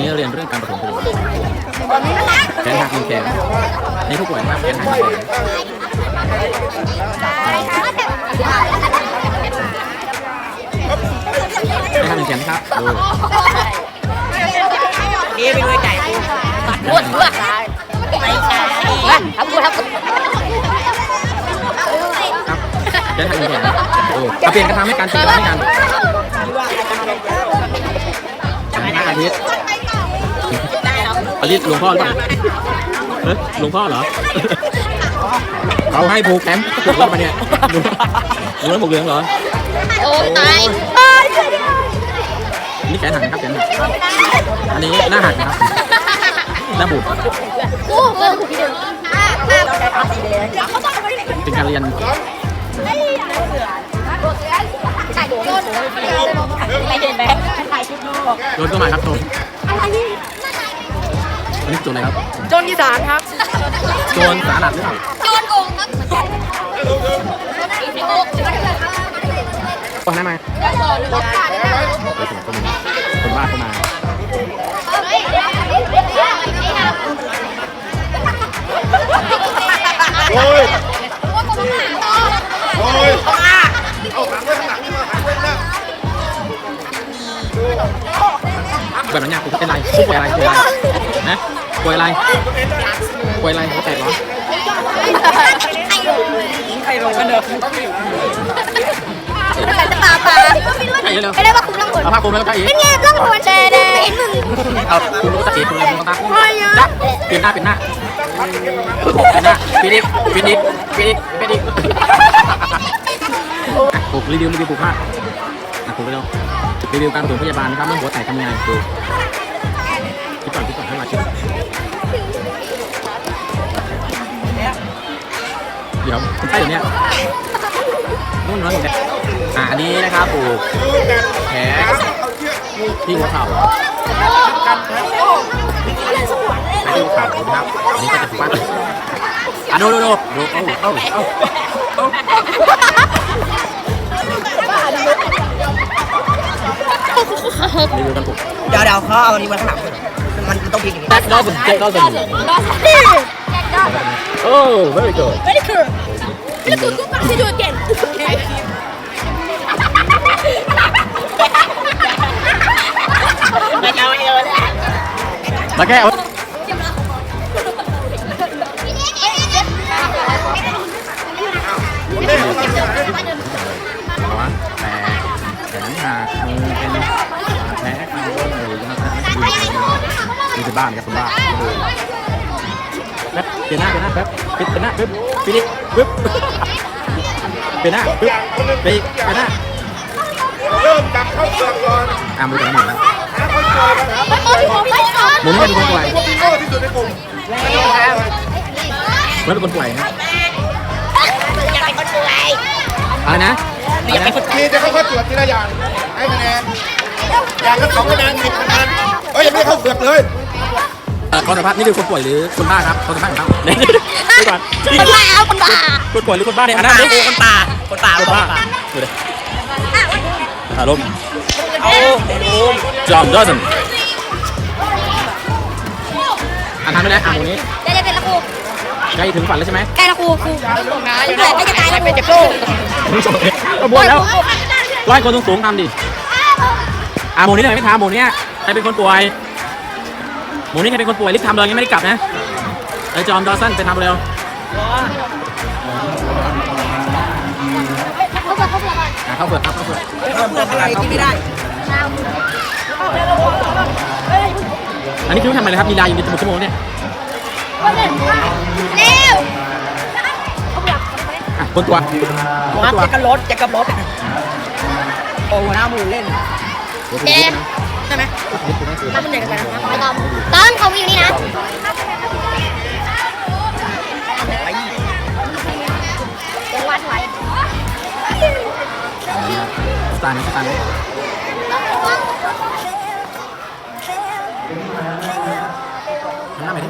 นี้เรียนเรื่องการปฐมพยาบาลแขนหักมีแขนนี่ผู้ป่วยนะครับแขนหักมีแขนแขนหักมีแขนครับดูนี่ไปด้วยไก่กูปวดหัวไม่ใช่ทำกูทำกูครับแขนหักมีแขนดูเปลี่ยนกันทำให้การเปลี่ยนกันให้กัน นาะอาทิตย์หลวงพ่อหรือเปล่าเฮ้ยหลวงพ่อเหรอ เขาให้ผูกแขนผูกแล้วมาเนี่ยดูดูแล้วผูกเหลืองเหรอ โอ้ตายนี่แขนหักนะครับแขนหักอันนี้หน้าหักนะครับหน้าบูดกูเกินที่เดิมเป็นการเรียนถ่ายโดนไม่เห็นไหมถ่ายชุดนอกโดนตัวใหม่ครับโดนอัน นี้โจนอะไรครับจนที่สามครับ โจนสาหนักหรือเปล่าโจนโกงครับโอ้หน้ามาคนบ้าเข้ามา โอ้ย โอ้ย เอาถังไว้ข้างหลังนี่มาถังไว้ข้างหน้าแบบนั้นยากกูเป็นไรกูป่วยอะไรป่วยอะไร นะป่วยอะไรป่วยอะไรหัวแตกเหรอใครลงกันเด้อตาตาไอ้เร็วไม่ได้ว่าคุณต้องหมดเอาผ้าคลุมแล้วก็อีเป็นไงต้องหัวใจแดงมึงเอาคลุมแล้วก็ตะเกียบคลุมแล้วก็ตาจับเปลี่ยนหน้าเปลี่ยนหน้าเปลี่ยนหน้าปิดอีกปิดอีกปิดอีกปิดอีกปลูกรีวิวรีวิวปลูกผ้าอะปลูกเร็วรีวิวการปฐมพยาบาลนะครับเมื่อหัวแตกทำยังไงดู คิดก่อนคิดก่อนให้มาคิดเดี๋ยวคุณใช่เนี่ยนู่นนั่เนี่ยอะอันนี้นะครับปลูกแผลที่หัวเข่าแผลที่หัวเข่านะครับอันนี้ก็จะถูกปั้นอะดูดูดูดูเอ้าเอ้าเอ้าเอ้ารีวิวกันปลูกเดี๋ยวเดี๋ยวเขาเอาอันนี้ไว้ข้างหลัง มันต้องพลิกอย่างนี้แจ็คดอสันแจ็คดอสันโอ้ very good ไม่ได้คือไม่ได้คือกูปักที่ดูเก่งไม่ นหักมือเป็นแผลข้างบนหรือนะครับนี่คือบ้านครับคุณบ้านแป๊บเปลี่ยนหน้าเปลี่ยนหน้าแป๊บปิดเปลี่ยนหน้าปึ๊บปิดอีกปึ๊บเปลี่ยนหน้าปึ๊บไปอีกเปลี่ยนหน้าเริ่มจับเข้าเปลือกก่อนอ่ามือกันหมุนนะหาคนป่วยก่อนครับไม่ต้องที่ผมไม่ต้องหมุนให้เป็นคนป่วยพวกที่โง่ที่สุดในกลุ่มไม่เป็นคนป่วยนะอยากเป็นคนป่วยอะไรนะอะไรนะทีจะค่อยๆตรวจทีละอย่างให้คะแนนอย่างละสองคะแนนสิบคะแนนเอ้ยยังไม่เข้าเปลือกเลย เอ่อคนสัมภาษณ์นี่คือคนป่วยหรือคนบ้าครับคนสัมภาษณ์ของเขาเนี่ยดูก่อนคนบ้าเอาคนบ้าคนป่วยหรือคนบ้าเนี่ยอันคนั้นนดิป่าคนป่าคนป่าคนคนบ้าป่าดูดิอารมณ์เอาโอ้จอมดอสันอ่านทางไม่ได้อ่านตรงนี้จะได้เป็นละครูใกล้ถึงฝันแล้วใช่ไหมใกล้ละครูครูแต่ไม่จะตายละครูเป็นเจ็บโซ่ถึงสองเมตรก็บวนแล้วร้อยคนสูงๆทำดิอ่าหมูนี้เลยไม่ทำหมูเนี้ยใครเป็นคนป่วย หมูนี้ใครเป็นคนป่วยรีบทำเลยยังไม่ได้กลับนะไอจอมดอสันไปทำเร็วเขาบอกเขาบอกก่อนอะเข้าเปลือกครับเข้าเปลือกเพิ่มเติมอะไรที่ไม่ได้อันนี้คือทำอะไรครับมีลายอยู่ในชั่วโมงเนี่ยเร็วอะคนตัวคนตัวจะกับรถจะกับรถโอ้หัวหน้าหมูเล่นเจ๊ ได้ไหมถ้ามันเด็กไปนะตองเขาอยู่นี่นะเดี๋ยววาดไวสตาร์นะสตาร์นะน้าไปดิ